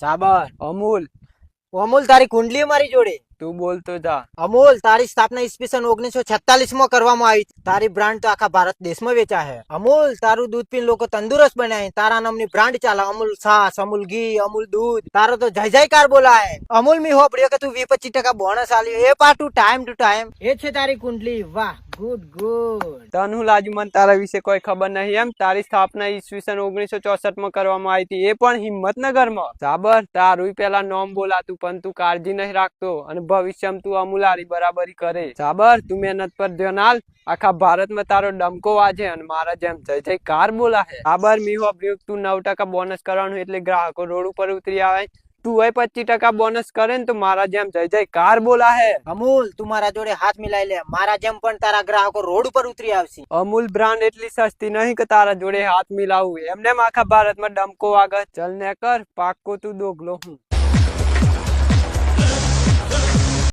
સાબર અમૂલ. અમૂલ તારી કુંડલી મારી જોડે? તું બોલતો જા. અમૂલ તારી સ્થાપના ઈસવીસન ઓગણીસો છત્તાલીસમાં કરવામાં આવી. તારી બ્રાન્ડ તો આખા ભારત દેશમાં વેચાય છે. અમૂલ તારું દૂધ પીને લોકો તંદુરસ્ત બનાય તારા નામની બ્રાન્ડ ચાલે. અમૂલ છાસ અમૂલ ઘી અમૂલ દૂધ. તારો તો જય જયકાર બોલાય. અમૂલ મી હોપડ્યો કે તું વી પચીસ ટકા બોનસ આલ્યો. એ પાટું ટાઈમ ટુ ટાઈમ એ છે તારી કુંડલી. વાહ. ગુડ ગુડ તનુ લાજુ તારા વિશે કોઈ ખબર નહીં એમ. તારી સ્થાપના ઈસવીસન ઓગણીસો ચોસઠમાં કરવામાં આવી હતી. એ પણ હિંમતનગરમાં. સાબર, તારું પેલા નોમ બોલાતું, પણ તું કાળજી નહીં રાખતો અને ભવિષ્યમાં તું અમુલારી બરાબરી કરે. સાબર, તું મહેનત પર ધ્યાન આલ. આખા ભારતમાં તારો ડમકો વાજે અને મારા જેમ જય જય કાર બોલાશે સાબર, મી હોબ્યું તું નવ ટકા બોનસ કરવાનું એટલે ગ્રાહકો રોડ ઉપર ઉતરી આવે. તું એ પચીસ ટકા બોનસ કરે ને તો મારા જેમ જય જય કાર બોલા હે. અમૂલ તું મારા જોડે હાથ મિલાઈ લે. મારા જેમ પણ તારા ગ્રાહકો રોડ ઉપર ઉતરી આવશે. અમૂલ બ્રાન્ડ એટલી સસ્તી નહીં કે તારા જોડે હાથ મિલાવું. એમને આખા ભારતમાં ડમકો આગળ ચલ ને કર પાક્કો તું દોગલો હું.